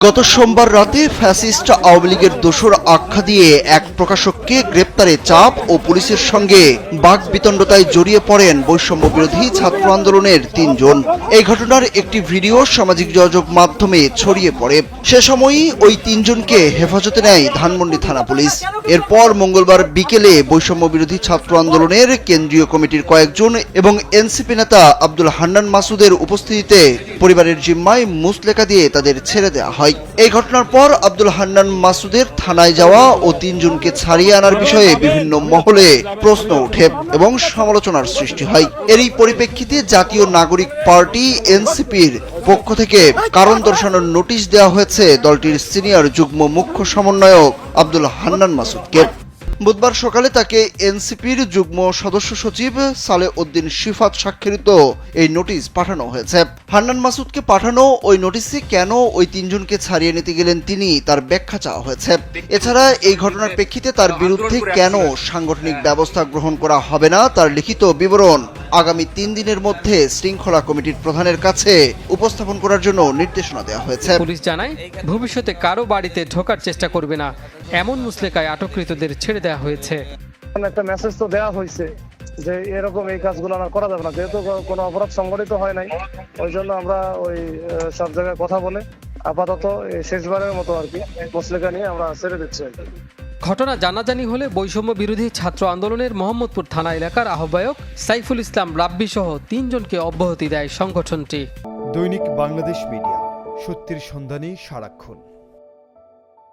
গত সোমবার রাতে ফ্যাসিস্ট আওয়ামী লীগের দোসর আখ্যা দিয়ে এক প্রকাশককে গ্রেপ্তারে চাপ ও পুলিশের সঙ্গে বাক বিতণ্ডতায় জড়িয়ে পড়েন বৈষম্য বিরোধী ছাত্র আন্দোলনের তিনজন। এই ঘটনার একটি ভিডিও সামাজিক যোগাযোগ মাধ্যমে ছড়িয়ে পড়ে। সে সময়ই ওই তিনজনকে হেফাজতে নেয় ধানমন্ডি থানা পুলিশ। এরপর মঙ্গলবার বিকেলে বৈষম্য বিরোধী ছাত্র আন্দোলনের কেন্দ্রীয় কমিটির কয়েকজন এবং এনসিপি নেতা আব্দুল হান্নান মাসুদের উপস্থিতিতে পরিবারের জিম্মায় মুসলেকা দিয়ে তাদের ছেড়ে দেওয়া হয়। এই ঘটনার পর আব্দুল হান্নান মাসুদের থানায় যাওয়া ও তিনজনকে ছাড়িয়ে আনার বিষয়ে বিভিন্ন মহলে প্রশ্ন ওঠে এবং সমালোচনার সৃষ্টি হয়। এরই পরিপ্রেক্ষিতে জাতীয় নাগরিক পার্টি এনসিপির পক্ষ থেকে কারণ দর্শানোর নোটিশ দেওয়া হয়েছে দলটির সিনিয়র যুগ্ম মুখ্য সমন্বয়ক আব্দুল হান্নান মাসুদকে। বুধবার সকালে তাকে এনসিপির যুগ্ম সদস্য সচিব সালে উদ্দিন শিফাত স্বাক্ষরিত এই নোটিশ পাঠানো হয়েছে। হান্নান মাসুদকে পাঠানো ওই নোটিশে কেন ওই তিনজনকে ছাড়িয়ে নিতে গেলেন তিনি তার ব্যাখ্যা চাওয়া হয়েছে। এছাড়া এই ঘটনার প্রেক্ষিতে তার বিরুদ্ধে কেন সাংগঠনিক ব্যবস্থা গ্রহণ করা হবে না, তার লিখিত বিবরণ আগামী তিন দিনের মধ্যে শৃঙ্খলা কমিটির প্রধানের কাছে উপস্থাপন করার জন্য নির্দেশনা দেওয়া হয়েছে। পুলিশ জানায় ভবিষ্যতে কারও বাড়িতে ঢোকার চেষ্টা করবে না। এমন মুসলেকায় আটককৃতদের ছেড়ে দেওয়া হয়েছে। একটা মেসেজ তো দেওয়া হয়েছে যে এরকম এই কাজগুলো আর করা যাবে না। যেহেতু কোনো অপরাধ সংগঠিত হয় নাই ওই জন্য আমরা ওই সব জায়গায় কথা বলে আপাতত শেষবারের মতো আর কি মুসলিকা নিয়ে আমরা ছেড়ে দিচ্ছি আর কি। ঘটনা জানাজানি হলে বৈষম্য বিরোধী ছাত্র আন্দোলনের মোহাম্মদপুর থানা এলাকার আহ্বায়ক সাইফুল ইসলাম রাব্বি সহ তিনজনকে অব্যাহতি দেয় সংগঠনটি। দৈনিক বাংলাদেশ মিডিয়া, সত্যির সন্ধানে সারাক্ষণ।